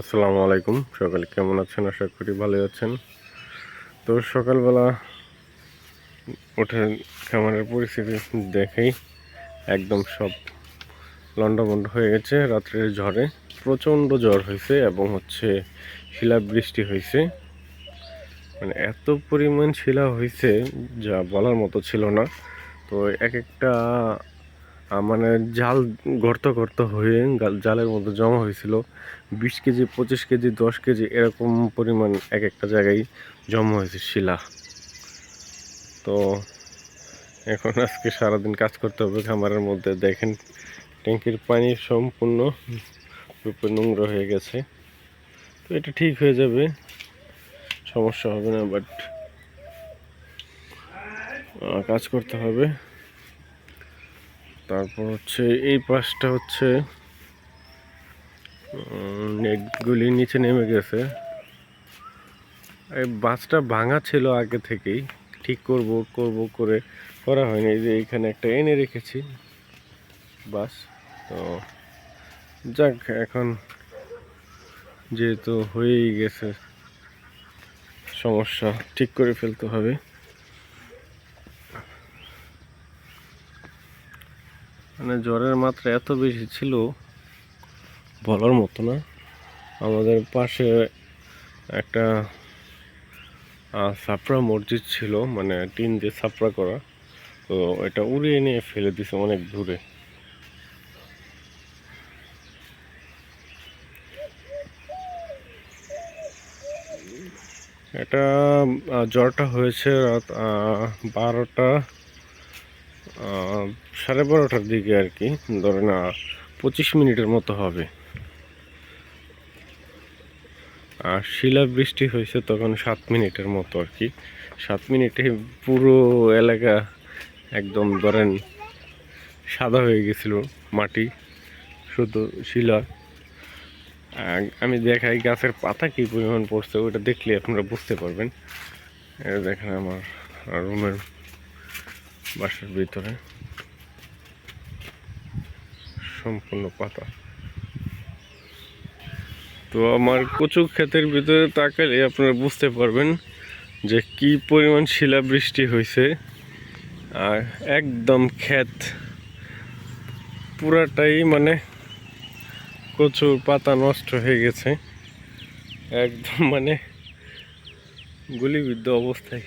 আসসালামু আলাইকুম। সকালে কেমন আছেন? আশা করি ভালো আছেন। তো সকালবেলা উঠে খামারের পরিস্থিতি দেখেই একদম সব লন্ডভন্ড হয়ে গেছে। রাত্রের ঝড়ে প্রচণ্ড জ্বর হয়েছে এবং হচ্ছে শিলা বৃষ্টি হয়েছে। মানে এত পরিমাণ শিলা হয়েছে যা বলার মতো ছিল না। তো এক একটা মানে জাল গর্ত গর্ত হয়ে জালের মধ্যে জমা হয়েছিল। বিশ কেজি, পঁচিশ কেজি, দশ কেজি এরকম পরিমাণ এক একটা জায়গায় জমা হয়েছে শিলা। তো এখন আজকে সারাদিন কাজ করতে হবে। খামারের মধ্যে দেখেন, ট্যাঙ্কির পানি সম্পূর্ণ রূপে নোংরা হয়ে গেছে। তো এটা ঠিক হয়ে যাবে, সমস্যা হবে না বাট কাজ করতে হবে। তারপর হচ্ছে এই পাশটা হচ্ছে নেটগুলি নিচে নেমে গেছে। এই বাসটা ভাঙা ছিল আগে থেকেই, ঠিক করব করব করে করা হয়নি। যে এখানে একটা এনে রেখেছি বাস। তো যাক, এখন যেহেতু হয়েই গেছে, সমস্যা ঠিক করে ফেলতে হবে। মানে জ্বরের মাত্রা এত বেশি ছিল, বলার মতো না। আমাদের পাশে একটা ছাপড়া মসজিদ ছিল মানে টিন দিয়ে ছাপড়া করা। তো এটা উড়িয়ে নিয়ে ফেলে দিছে অনেক দূরে। এটা জ্বরটা হয়েছে রাত বারোটা সাড়ে বারোটার দিকে আর কি, ধরে না, পঁচিশ মিনিটের মতো হবে। আর শিলা বৃষ্টি হয়েছে তখন সাত মিনিটের মতো আর কি। সাত মিনিটে পুরো এলাকা একদম ধরেন সাদা হয়ে গেছিল, মাটি, শুধু শিলা। আমি দেখাই গাছের পাতা কি পরিমাণ পড়ছে, ওটা দেখলে আপনারা বুঝতে পারবেন। এটা দেখেন আমার রুমের বাসার ভিতরে। সম্পূর্ণ পাতা। তো আমার কচু ক্ষেতের ভিতরে তাকালে আপনারা বুঝতে পারবেন যে কি পরিমাণ শিলাবৃষ্টি হয়েছে। আর একদম ক্ষেত পুরাটাই মানে কচুর পাতা নষ্ট হয়ে গেছে। একদম মানে গুলিবিদ্ধ অবস্থায়।